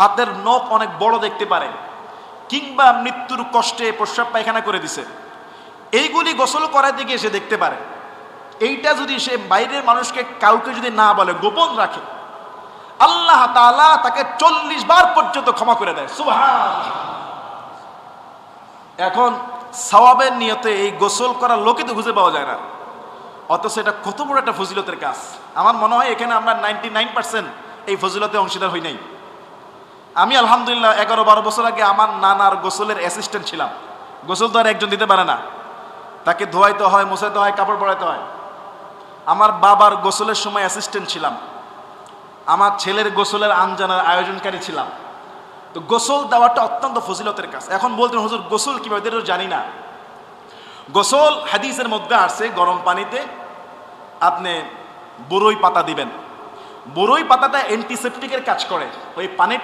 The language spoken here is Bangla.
হাতের নখ অনেক বড় দেখতে পারে, কিংবা মৃত্যুর কষ্টে প্রস্রাব পায়খানা করে দিছে। এইগুলি গোসল করার দিকে সে দেখতে পারে। এইটা যদি সে বাইরের মানুষকে কাউকে যদি না বলে, গোপন রাখে, আল্লাহ তাআলা তাকে চল্লিশ বার পর্যন্ত ক্ষমা করে দেয়। সুবহান এখন সওয়াবের নিয়তে এই গোসল করার লোকে তো খুঁজে পাওয়া যায় না। অথচ এটা কত বড় একটা ফজিলতের কাজ। আমার মনে হয় এখানে আমরা নাইনটি নাইন পার্সেন্ট এই ফজিলতে অংশীদার হই নাই। আমি আলহামদুলিল্লাহ এগারো বারো বছর আগে আমার নানার গোসলের অ্যাসিস্ট্যান্ট ছিলাম। গোসল তো আর একজন দিতে পারে না। তাকে ধোয়াইতে হয়, মোছাইতে হয়, কাপড় পরাইতে হয়। আমার বাবার গোসলের সময় অ্যাসিস্ট্যান্ট ছিলাম। আমার ছেলের গোসলের আনজানার আয়োজনকারী ছিলাম। তো গোসল দেওয়াটা অত্যন্ত ফজিলতের কাজ। এখন বলতেন হুজুর, গোসল কীভাবে? এটা জানি না। গোসল হাদিসের মধ্যে আসছে, গরম পানিতে আপনি বরই পাতা দিবেন। বরই পাতাটা অ্যান্টিসেপটিকের কাজ করে। ওই পানি